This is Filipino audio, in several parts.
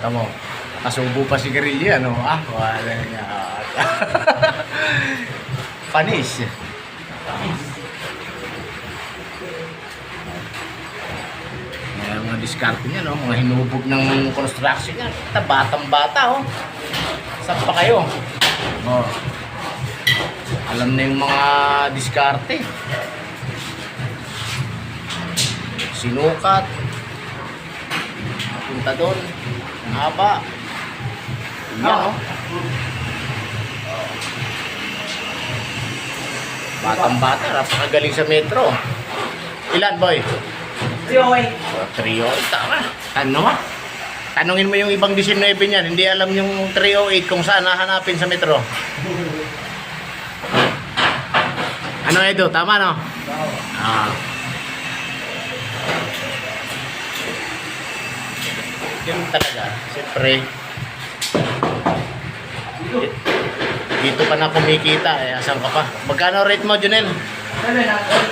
Tamo. Kasubo pa si Garilli, ano? Ah, wala nga. Panis. May mga diskarte niya, no? Mga hinubog ng construction niya. Kita, batang bata, oh. Saan pa kayo? Oh. Alam na yung mga diskarte. Sinukat. Punta doon. Ang haba. Yan, oh. Batang bata, napakagaling sa metro. Ilan, boy? Okay. Trio, tama. Ano ma? Tanungin mo yung ibang 19 niyan, hindi alam yung 308 kung saan nahanapin sa metro. Ano Edo, tama no? Ah. Yun talaga, siyempre. Dito pa na kumikita, eh, asan ka pa? Magkano rate mo, Junel?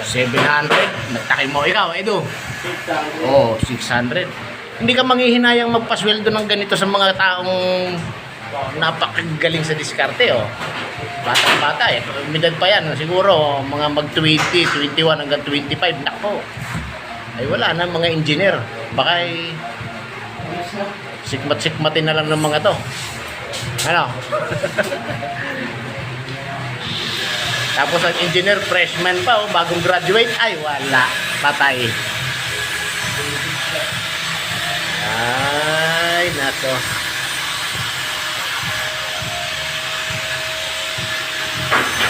700. Nagtaki mo. Ikaw, Edo? Oo, oh, 600. Hindi ka manghihinayang magpasweldo ng ganito sa mga taong napakagaling sa diskarte, oh. Batang bata, eh. Midad pa yan. Siguro, mga mag-20, 21 hanggang 25. Nako. Ay, wala na mga engineer. Baka ay sikmat-sikmatin na lang ng mga to. Ano? Tapos ang engineer freshman pa, oh, bagong graduate, ay wala, patay. Ay, nako.